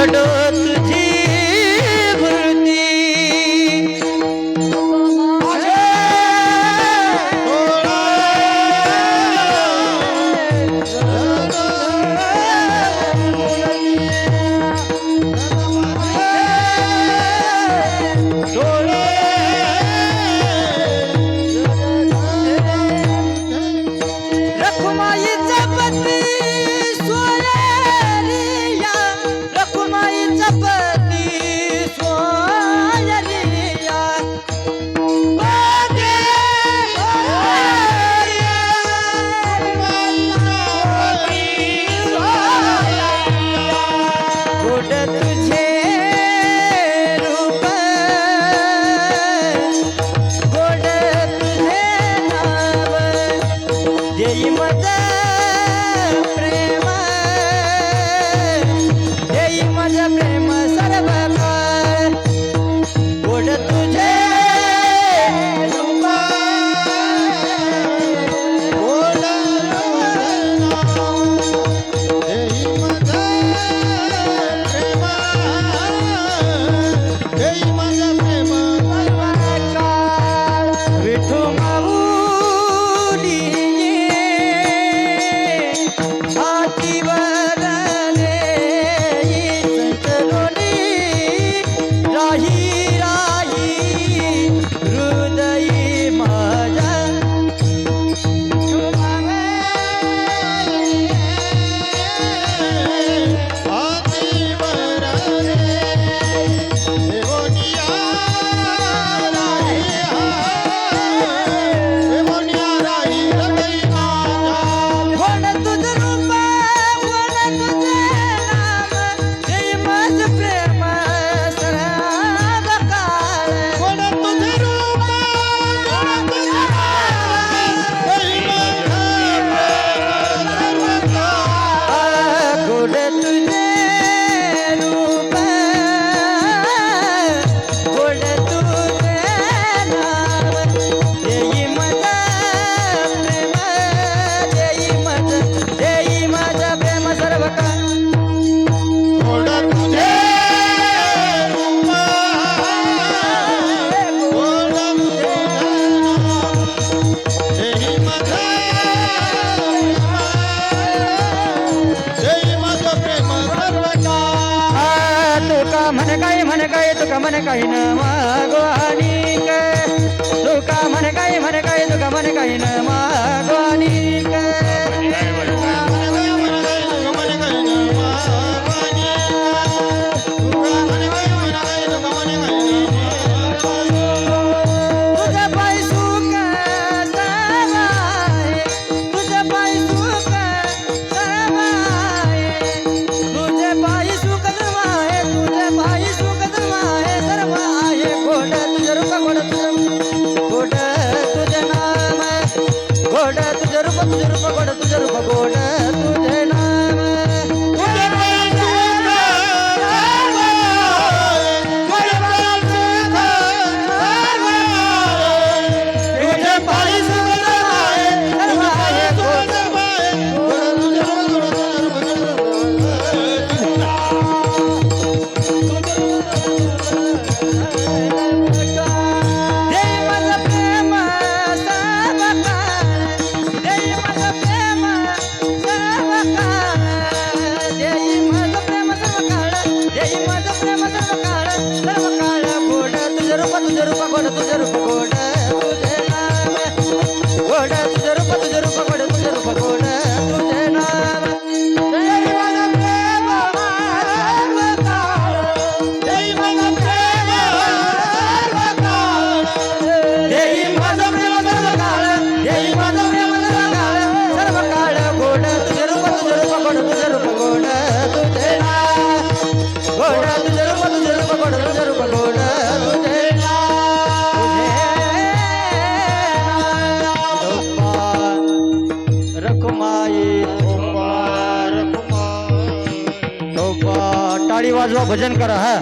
घडोत the मन काय मन काय तुका मन काही न मागवानी काय zero agora, do zero agora. जो भजन कर है